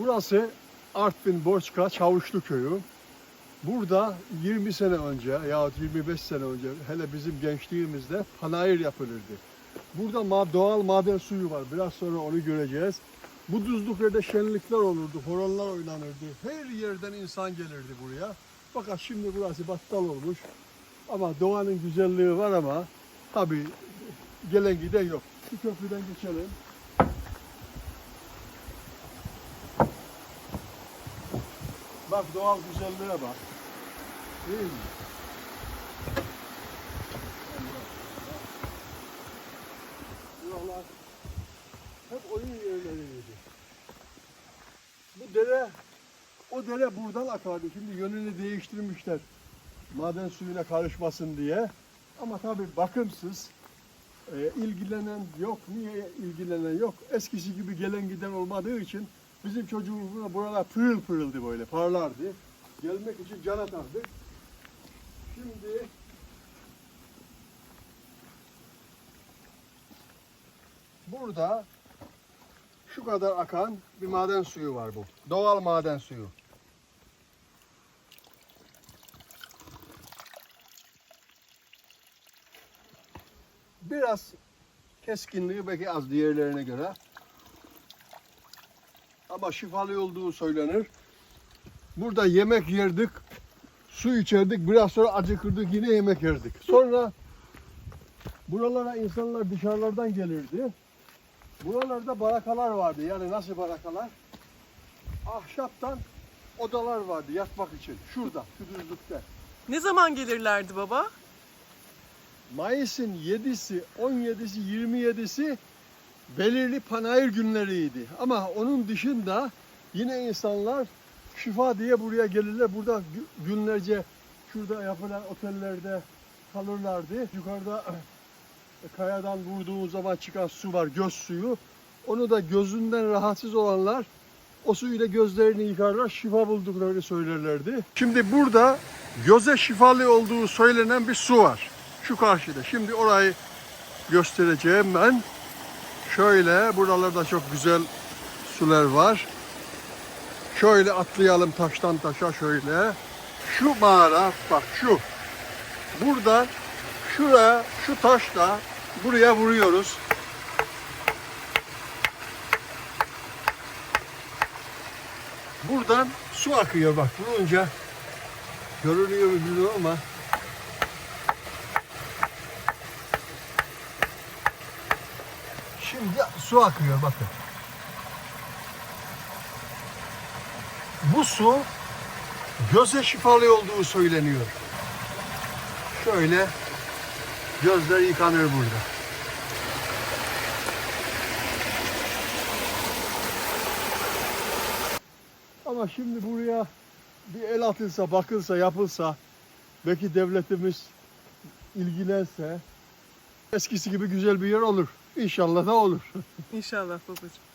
Burası Artvin Borçka Çavuşlu Köyü. Burada 20 sene önce yahut 25 sene önce hele bizim gençliğimizde panayır yapılırdı. Burada doğal maden suyu var. Biraz sonra onu göreceğiz. Bu düzlüklerde şenlikler olurdu, horonlar oynanırdı. Her yerden insan gelirdi buraya. Fakat şimdi burası battal olmuş. Ama doğanın güzelliği var ama tabii gelen giden yok. Şu köprüden geçelim. Bak doğal güzelliğe bak. Değil mi? Buralar hep oyun yerleriydi. Bu dere, o dere buradan akardı. Şimdi yönünü değiştirmişler. Maden suyuna karışmasın diye. Ama tabii bakımsız, e, ilgilenen yok. Niye ilgilenen yok? Eskisi gibi gelen giden olmadığı için bizim çocuğumuzda buralar pırıl pırıldı böyle, parlardı. Gelmek için can atardık. Şimdi burada şu kadar akan bir maden suyu var bu. Doğal maden suyu. Biraz keskinliği belki az diğerlerine göre. Ama şifalı olduğu söylenir. Burada yemek yerdik, su içerdik, biraz sonra acıkırdık yine yemek yerdik. Sonra buralara insanlar dışarılardan gelirdi. Buralarda barakalar vardı. Yani nasıl barakalar? Ahşaptan odalar vardı yatmak için. Şurada, şu düzlükte. Ne zaman gelirlerdi baba? Mayıs'ın 7'si, 17'si, 27'si belirli panayır günleriydi. Ama onun dışında yine insanlar şifa diye buraya gelirler. Burada gü- günlerce şurada yapılan otellerde kalırlardı. Yukarıda kayadan vurduğu zaman çıkan su var, göz suyu. Onu da gözünden rahatsız olanlar o suyla gözlerini yıkarlar, şifa bulduklarını söylerlerdi. Şimdi burada göze şifalı olduğu söylenen bir su var. Şu karşıda. Şimdi orayı göstereceğim ben. Şöyle buralarda çok güzel sular var. Şöyle atlayalım taştan taşa şöyle. Şu mağara bak şu. Buradan şuraya şu taşla buraya vuruyoruz. Buradan su akıyor bak vurunca görünüyor mu bilmiyorum ama Şimdi su akıyor bakın. Bu su göze şifalı olduğu söyleniyor. Şöyle gözler yıkanır burada. Ama şimdi buraya bir el atılsa, bakılsa, yapılsa, belki devletimiz ilgilense eskisi gibi güzel bir yer olur. İnşallah da olur. İnşallah babacığım.